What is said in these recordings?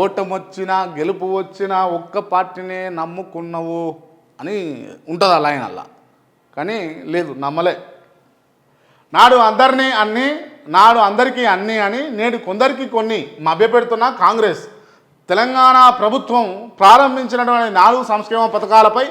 ఓటమొచ్చినా గెలుపు వచ్చినా ఒక్క పార్టీనే నమ్ముకున్నావు అని ఉంటుంది అలా ఆయన అలా. కానీ లేదు నమ్మలే. నాడు అందరినీ అన్ని నాడు అందరికీ అన్ని అని నేడు కొందరికి కొన్ని మభ్యపెడుతున్న కాంగ్రెస్. తెలంగాణ ప్రభుత్వం ప్రారంభించినటువంటి నాలుగు సంక్షేమ పథకాలపై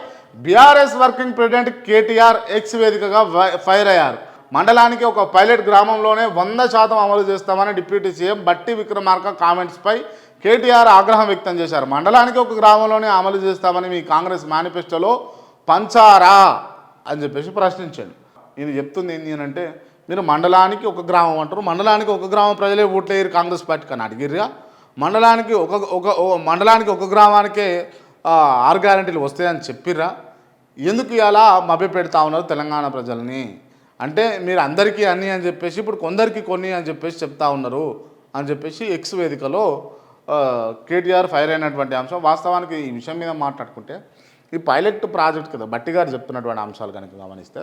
BRS working president KTR X వేదికగా ఫైర్ అయ్యారు. మండలానికి ఒక పైలట్ గ్రామంలోనే వంద శాతం అమలు చేస్తామని డిప్యూటీ సీఎం బట్టి విక్రమార్క కామెంట్స్పై కేటీఆర్ ఆగ్రహం వ్యక్తం చేశారు. మండలానికి ఒక గ్రామంలోనే అమలు చేస్తామని మీ కాంగ్రెస్ మేనిఫెస్టోలో పంచారా అని చెప్పేసి ప్రశ్నించండి నేను చెప్తుంది ఏంటి అని అంటే మీరు మండలానికి ఒక గ్రామం అంటారు. మండలానికి ఒక గ్రామం ప్రజలే ఓట్లేయరు కాంగ్రెస్ పార్టీకి అని అడిగిర్రా? మండలానికి ఒక ఒక మండలానికి ఒక గ్రామానికే ఆరు గ్యారంటీలు వస్తాయని చెప్పిర్రా? ఎందుకు ఇలా మభ్య పెడతా ఉన్నారు తెలంగాణ ప్రజల్ని? అంటే మీరు అందరికీ అన్ని అని చెప్పేసి ఇప్పుడు కొందరికి కొన్ని అని చెప్పేసి చెప్తా ఉన్నారు అని చెప్పేసి ఎక్స్ వేదికలో కేటీఆర్ ఫైర్ అయినటువంటి అంశం. వాస్తవానికి ఈ విషయం మీద మాట్లాడుకుంటే ఈ పైలట్ ప్రాజెక్ట్ కదా బట్టి గారు చెప్తున్నటువంటి అంశాలు కనుక గమనిస్తే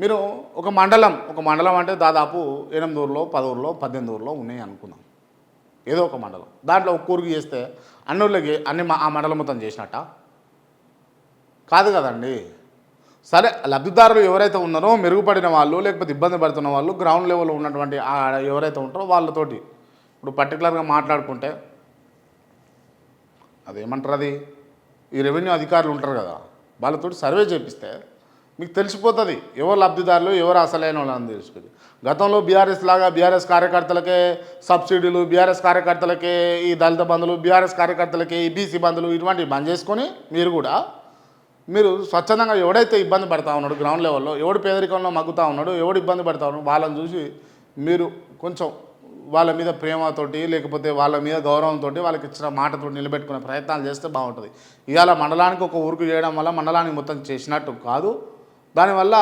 మీరు ఒక మండలం ఒక మండలం అంటే దాదాపు ఎనిమిది ఊర్లో పది ఊర్లో పద్దెనిమిది ఊర్లో ఉన్నాయి అనుకుందాం. ఏదో ఒక మండలం. దాంట్లో ఒక ఊరికి చేస్తే అన్ని ఊర్లకి అన్ని మా- ఆ మండలం మొత్తం చేసినట్ట? కాదు కదండి. సరే లబ్ధిదారులు ఎవరైతే ఉన్నారో మెరుగుపడిన వాళ్ళు లేకపోతే ఇబ్బంది పడుతున్న వాళ్ళు గ్రౌండ్ లెవెల్లో ఉన్నటువంటి ఆ ఎవరైతే ఉంటారో వాళ్ళతోటి. ఇప్పుడు పర్టికులర్గా మాట్లాడుకుంటే అదేమంటారు అది? ఈ రెవెన్యూ అధికారులు ఉంటారు కదా వాళ్ళతోటి సర్వే చేపిస్తే మీకు తెలిసిపోతుంది. ఎవరు లబ్ధిదారులు ఎవరు అసలైన వాళ్ళని తెలుసుకుంది గతంలో బీఆర్ఎస్ లాగా బీఆర్ఎస్ కార్యకర్తలకే సబ్సిడీలు బీఆర్ఎస్ కార్యకర్తలకే ఈ దళిత బంధులు బీఆర్ఎస్ కార్యకర్తలకే ఈ బీసీ బంధులు ఇటువంటివి బంద్ చేసుకొని మీరు కూడా మీరు స్వచ్ఛందంగా ఎవడైతే ఇబ్బంది పడతా ఉన్నాడు గ్రౌండ్ లెవెల్లో ఎవడు పేదరికంలో మగ్గుతా ఉన్నాడు ఎవడు ఇబ్బంది పడతా ఉన్నాడు వాళ్ళని చూసి మీరు కొంచెం వాళ్ళ మీద ప్రేమతోటి లేకపోతే వాళ్ళ మీద గౌరవంతో వాళ్ళకి ఇచ్చిన మాటతో నిలబెట్టుకునే ప్రయత్నాలు చేస్తే బాగుంటుంది. ఇవాళ మండలానికి ఒక ఊరికి చేయడం వల్ల మండలానికి మొత్తం చేసినట్టు కాదు. దానివల్ల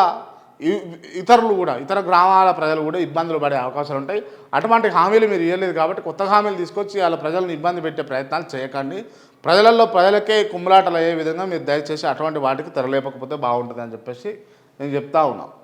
ఇతరులు కూడా ఇతర గ్రామాల ప్రజలు కూడా ఇబ్బందులు పడే అవకాశాలు ఉంటాయి. అటువంటి హామీలు మీరు ఇవ్వలేదు కాబట్టి కొత్త హామీలు తీసుకొచ్చి వాళ్ళ ప్రజలను ఇబ్బంది పెట్టే ప్రయత్నాలు చేయకండి. ప్రజలలో ప్రజలకే కుమ్ములాటలు అయ్యే విధంగా మీరు దయచేసి అటువంటి వాటికి తెరలేపకపోతే బాగుంటుంది అని చెప్పేసి నేను చెప్తా ఉన్నాను